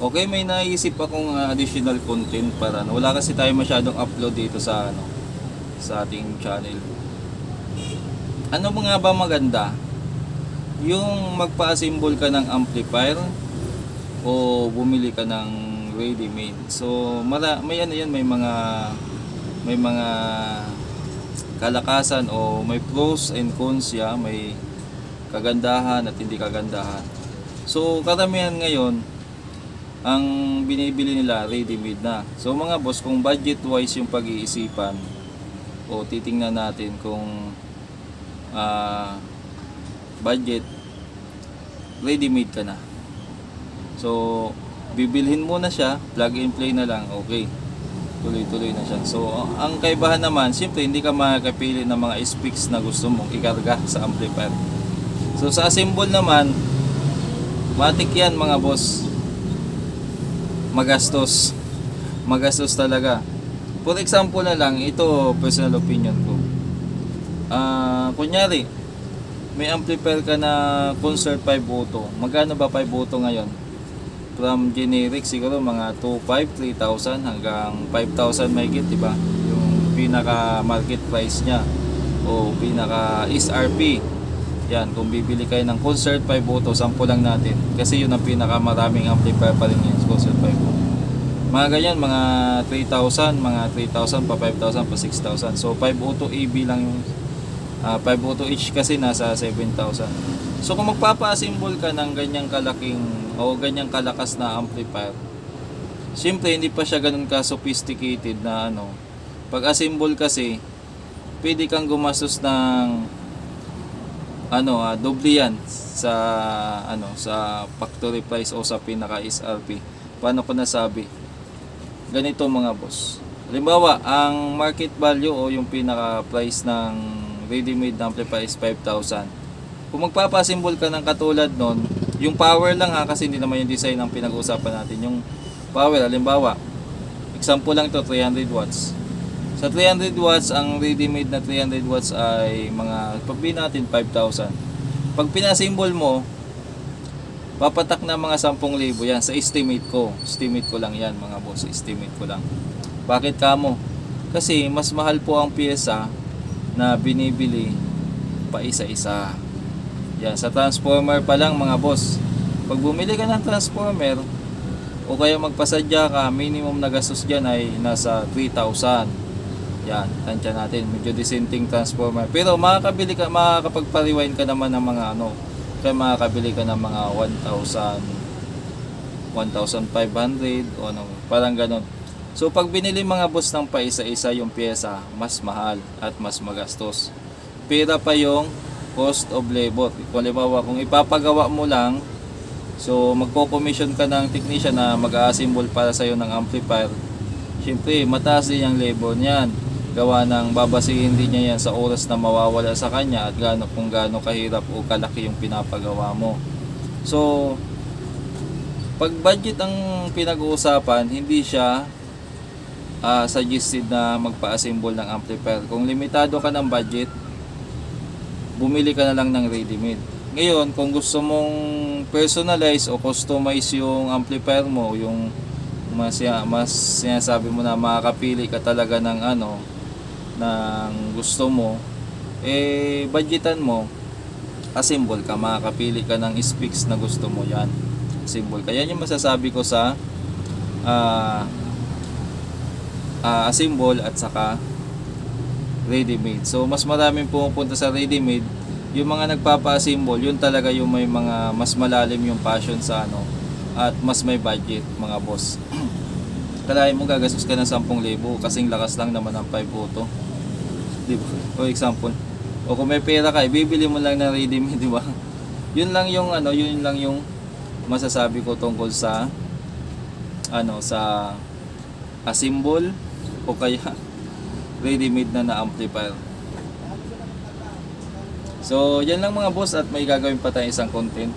Okay, may naisip akong uh, additional content para ano. Wala kasi tayo masyadong upload dito sa ano sa ating channel. Ano nga ba maganda? Yung magpa-assemble ka ng amplifier o bumili ka ng ready-made. So, mara, may ano yan, may mga may mga kalakasan o may pros and cons ya, may kagandahan at hindi kagandahan. So, karamihan ngayon, ang binibili nila ready-made na. So, mga boss, kung budget-wise yung pag-iisipan, o titingnan natin kung ah, budget, ready-made ka na. So, bibilhin mo na siya, plug and play na lang, okay. Tuloy-tuloy na siya. So, ang kaibahan naman, siyempre hindi ka makakapili ng mga specs na gusto mong ikarga sa amplifier. So, sa assemble naman, matik yan mga boss magastos magastos talaga for example na lang ito personal opinion ko uh, kunyari may amplifier ka na concert 5 boto magkano ba 5 boto ngayon from generic siguro mga 2,500, 3,000 hanggang 5,000 may git, di ba? Yung pinaka market price niya o pinaka SRP. Yan, kung bibili kayo ng concert 5 boto, sample lang natin. Kasi yun ang pinaka maraming amplifier pa rin yun. 502 mga ganyan mga 3,000 mga 3,000 pa 5,000 pa 6,000 so 502AB lang yung ah, uh, 502H kasi nasa 7,000 so kung magpapasimbol ka ng ganyang kalaking o ganyang kalakas na amplifier syempre hindi pa siya ganun ka sophisticated na ano. Pag assemble kasi pwede kang gumastos ng ano uh, doble yan sa ano sa factory price o sa pinaka SRP Paano ko nasabi? Ganito mga boss. Halimbawa, ang market value o yung pinaka price ng ready-made amplifier is 5,000. Kung magpapa-assemble ka ng katulad nun, yung power lang ha, kasi hindi naman yung design ang pinag-uusapan natin. Yung power, halimbawa, example lang to 300 watts. Sa 300 watts, ang ready-made na 300 watts ay mga, pagbi natin 5,000. Pag pinassemble mo, papatak na mga 10,000 yan sa estimate ko. Estimate ko lang yan mga boss, estimate ko lang. Bakit kamo? Kasi mas mahal po ang pyesa na binibili pa isa-isa. Yan, sa transformer pa lang mga boss. Pag bumili ka ng transformer o kaya magpasadya ka, minimum na gastos dyan ay nasa 3,000. Yan, tansya natin, medyo dissenting transformer. Pero makakabili ka, makakapagpa-rewind ka naman ng mga ano, kaya makakabili ka ng mga 1,000 1,500 o ano, parang ganon. So pag binili mga boss ng paisa-isa yung pyesa, mas mahal at mas magastos. Pera pa yung cost of labor. Kung kung ipapagawa mo lang, so magko-commission ka ng technician na mag-assemble para sa'yo ng amplifier, Siyempre, mataas din yung labor niyan. Gawa ng babasihin din niya yan sa oras na mawawala sa kanya at gaano kung gaano kahirap o kalaki yung pinapagawa mo. So, pag budget ang pinag-uusapan, hindi siya ah, suggested na magpa-assemble ng amplifier. Kung limitado ka ng budget, bumili ka na lang ng ready-made. Ngayon, kung gusto mong personalize o customize yung amplifier mo, yung mas, mas sinasabi mo na makakapili ka talaga ng ano, ng gusto mo, eh, budgetan mo, assemble ka, makakapili ka ng specs na gusto mo yan. Assemble ka. Yan yung masasabi ko sa ah ah, assemble at saka ready-made. So, mas maraming pumupunta sa ready-made. Yung mga nagpapa-assemble, yun talaga yung may mga mas malalim yung passion sa ano at mas may budget mga boss. Kalahin mo gagastos ka ng 10,000 kasing lakas lang naman ng 5 auto. Di ba? For example. O kung may pera ka, bibili mo lang ng ready-made, di ba? Yun lang yung ano, yun lang yung masasabi ko tungkol sa ano sa assemble o kaya ready-made na na amplifier. So, yan lang mga boss at may gagawin pa tayong isang content.